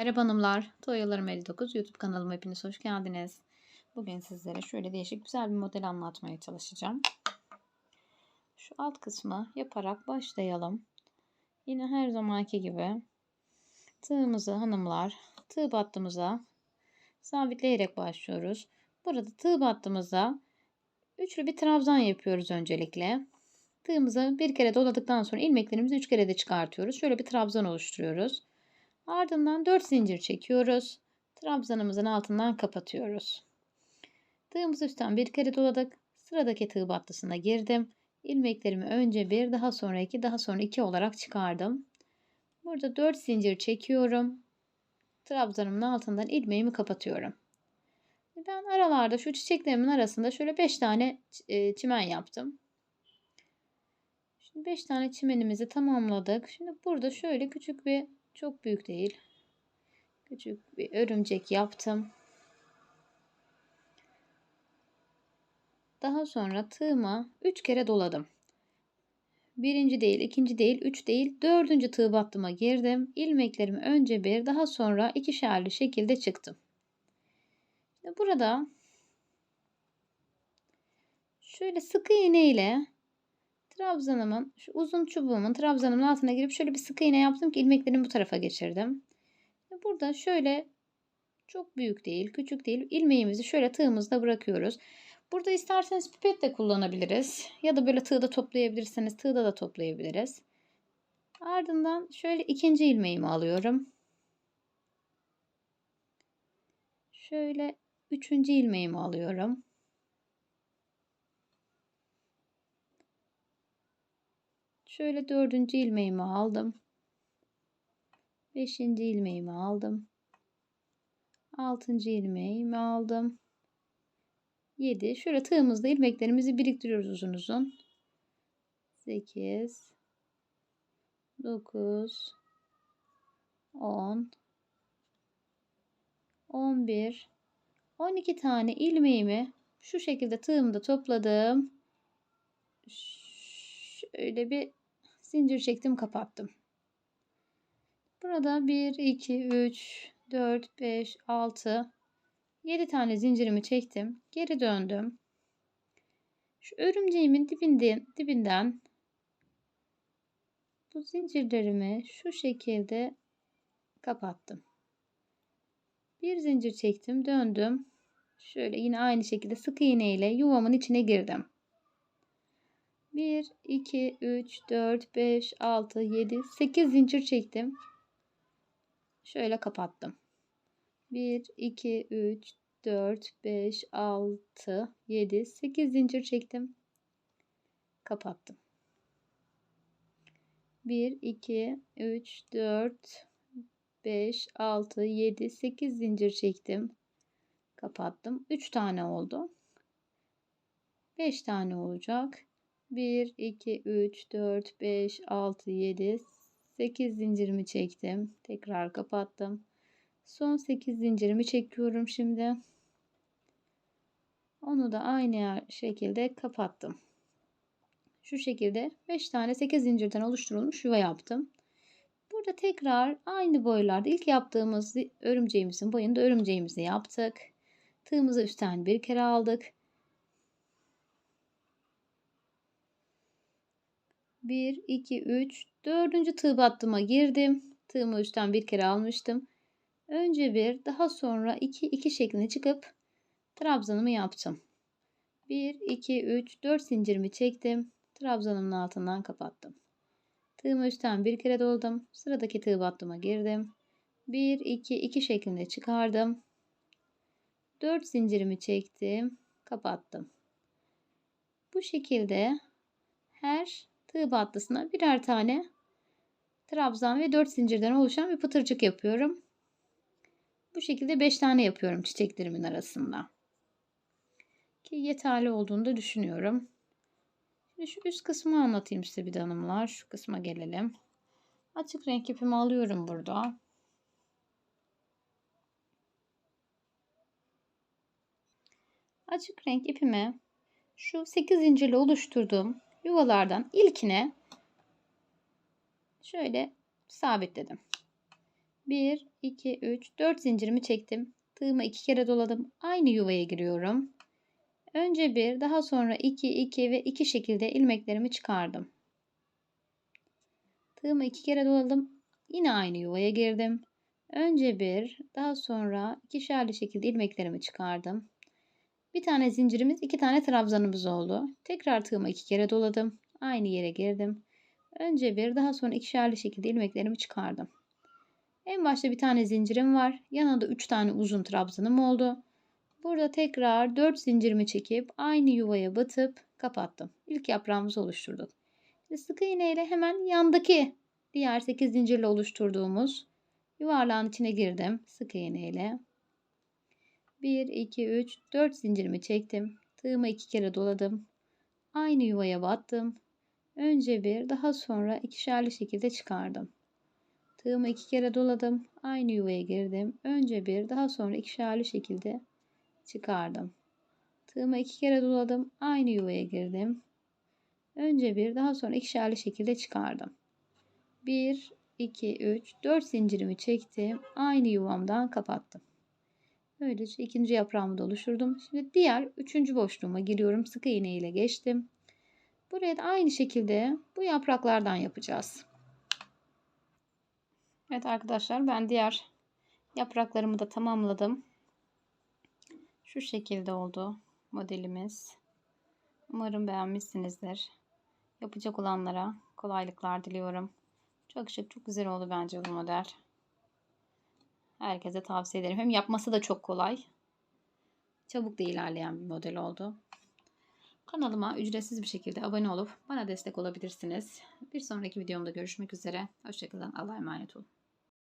Merhaba hanımlar, Toyalarım 59 YouTube kanalıma hepiniz hoş geldiniz. Bugün sizlere şöyle değişik güzel bir model anlatmaya çalışacağım. Şu alt kısmı yaparak başlayalım. Yine her zamanki gibi tığımızı hanımlar tığ battığımıza sabitleyerek başlıyoruz. Burada tığ battığımızda üçlü bir trabzan yapıyoruz öncelikle. Tığımızı bir kere doladıktan sonra ilmeklerimizi üç kere de çıkartıyoruz. Şöyle bir trabzan oluşturuyoruz. Ardından 4 zincir çekiyoruz. Trabzanımızın altından kapatıyoruz. Tığımızı üstten bir kere doladık. Sıradaki tığ battısına girdim. İlmeklerimi önce bir, daha sonra iki, daha sonra iki olarak çıkardım. Burada 4 zincir çekiyorum. Trabzanımın altından ilmeğimi kapatıyorum. Ben aralarda şu çiçeklerimin arasında şöyle 5 tane e, çimen yaptım. Şimdi 5 tane çimenimizi tamamladık. Şimdi burada şöyle küçük bir çok büyük değil. Küçük bir örümcek yaptım. Daha sonra tığıma 3 kere doladım. Birinci değil, ikinci değil, üç değil, dördüncü tığ battıma girdim. İlmeklerimi önce bir, daha sonra ikişerli şekilde çıktım. Burada şöyle sık iğne ile trabzanımın şu uzun çubuğumun trabzanımın altına girip şöyle bir sık iğne yaptım ki ilmeklerimi bu tarafa geçirdim. Burada şöyle çok büyük değil, küçük değil. ilmeğimizi şöyle tığımızda bırakıyoruz. Burada isterseniz pipet de kullanabiliriz. Ya da böyle tığda toplayabilirseniz tığda da toplayabiliriz. Ardından şöyle ikinci ilmeğimi alıyorum. Şöyle üçüncü ilmeğimi alıyorum. Şöyle dördüncü ilmeğimi aldım. Beşinci ilmeğimi aldım. Altıncı ilmeğimi aldım. Yedi. Şöyle tığımızda ilmeklerimizi biriktiriyoruz uzun uzun. Sekiz. Dokuz. On. On bir. On iki tane ilmeğimi şu şekilde tığımda topladım. Şöyle bir zincir çektim kapattım. Burada 1, 2, 3, 4, 5, 6, 7 tane zincirimi çektim. Geri döndüm. Şu örümceğimin dibinden, dibinden bu zincirlerimi şu şekilde kapattım. Bir zincir çektim, döndüm. Şöyle yine aynı şekilde sık iğne ile yuvamın içine girdim. 1, 2, 3, 4, 5, 6, 7, 8 zincir çektim. Şöyle kapattım. 1, 2, 3, 4, 5, 6, 7, 8 zincir çektim. Kapattım. 1, 2, 3, 4, 5, 6, 7, 8 zincir çektim. Kapattım. 3 tane oldu. 5 tane olacak. 1, 2, 3, 4, 5, 6, 7, 8 zincirimi çektim. Tekrar kapattım. Son 8 zincirimi çekiyorum şimdi. Onu da aynı şekilde kapattım. Şu şekilde 5 tane 8 zincirden oluşturulmuş yuva yaptım. Burada tekrar aynı boylarda ilk yaptığımız örümceğimizin boyunda örümceğimizi yaptık. Tığımızı üstten bir kere aldık. 1, 2, 3, dördüncü tığ battıma girdim. Tığımı üstten bir kere almıştım. Önce bir, daha sonra 2, 2 şeklinde çıkıp trabzanımı yaptım. 1, 2, 3, 4 zincirimi çektim. Trabzanımın altından kapattım. Tığımı üstten bir kere doldum. Sıradaki tığ battıma girdim. 1, 2, 2 şeklinde çıkardım. 4 zincirimi çektim. Kapattım. Bu şekilde tığ battısına birer tane trabzan ve 4 zincirden oluşan bir pıtırcık yapıyorum. Bu şekilde 5 tane yapıyorum çiçeklerimin arasında. Ki yeterli olduğunu da düşünüyorum. Şimdi şu üst kısmı anlatayım size bir de hanımlar. Şu kısma gelelim. Açık renk ipimi alıyorum burada. Açık renk ipimi şu 8 zincirle oluşturduğum yuvalardan ilkine şöyle sabitledim. 1, 2, 3, 4 zincirimi çektim. Tığımı iki kere doladım. Aynı yuvaya giriyorum. Önce bir, daha sonra 2, 2 ve 2 şekilde ilmeklerimi çıkardım. Tığımı iki kere doladım. Yine aynı yuvaya girdim. Önce bir, daha sonra ikişerli şekilde ilmeklerimi çıkardım. Bir tane zincirimiz, iki tane trabzanımız oldu. Tekrar tığımı iki kere doladım. Aynı yere girdim. Önce bir, daha sonra ikişerli şekilde ilmeklerimi çıkardım. En başta bir tane zincirim var. Yanında üç tane uzun trabzanım oldu. Burada tekrar 4 zincirimi çekip aynı yuvaya batıp kapattım. İlk yaprağımızı oluşturduk. Şimdi sık iğne hemen yandaki diğer 8 zincirle oluşturduğumuz yuvarlağın içine girdim sık iğne ile. 1, 2, 3, 4 zincirimi çektim. Tığımı iki kere doladım. Aynı yuvaya battım. Önce bir, daha sonra ikişerli şekilde çıkardım. Tığımı iki kere doladım. Aynı yuvaya girdim. Önce bir, daha sonra ikişerli şekilde çıkardım. Tığımı iki kere doladım. Aynı yuvaya girdim. Önce bir, daha sonra ikişerli şekilde çıkardım. 1, 2, 3, 4 zincirimi çektim. Aynı yuvamdan kapattım. Böylece ikinci yaprağımı da oluşturdum. Şimdi diğer üçüncü boşluğuma giriyorum. Sık iğne ile geçtim. Buraya da aynı şekilde bu yapraklardan yapacağız. Evet arkadaşlar ben diğer yapraklarımı da tamamladım. Şu şekilde oldu modelimiz. Umarım beğenmişsinizdir. Yapacak olanlara kolaylıklar diliyorum. Çok şık, çok güzel oldu bence bu model. Herkese tavsiye ederim. Hem yapması da çok kolay. Çabuk da ilerleyen bir model oldu. Kanalıma ücretsiz bir şekilde abone olup bana destek olabilirsiniz. Bir sonraki videomda görüşmek üzere. Hoşçakalın. Allah'a emanet olun.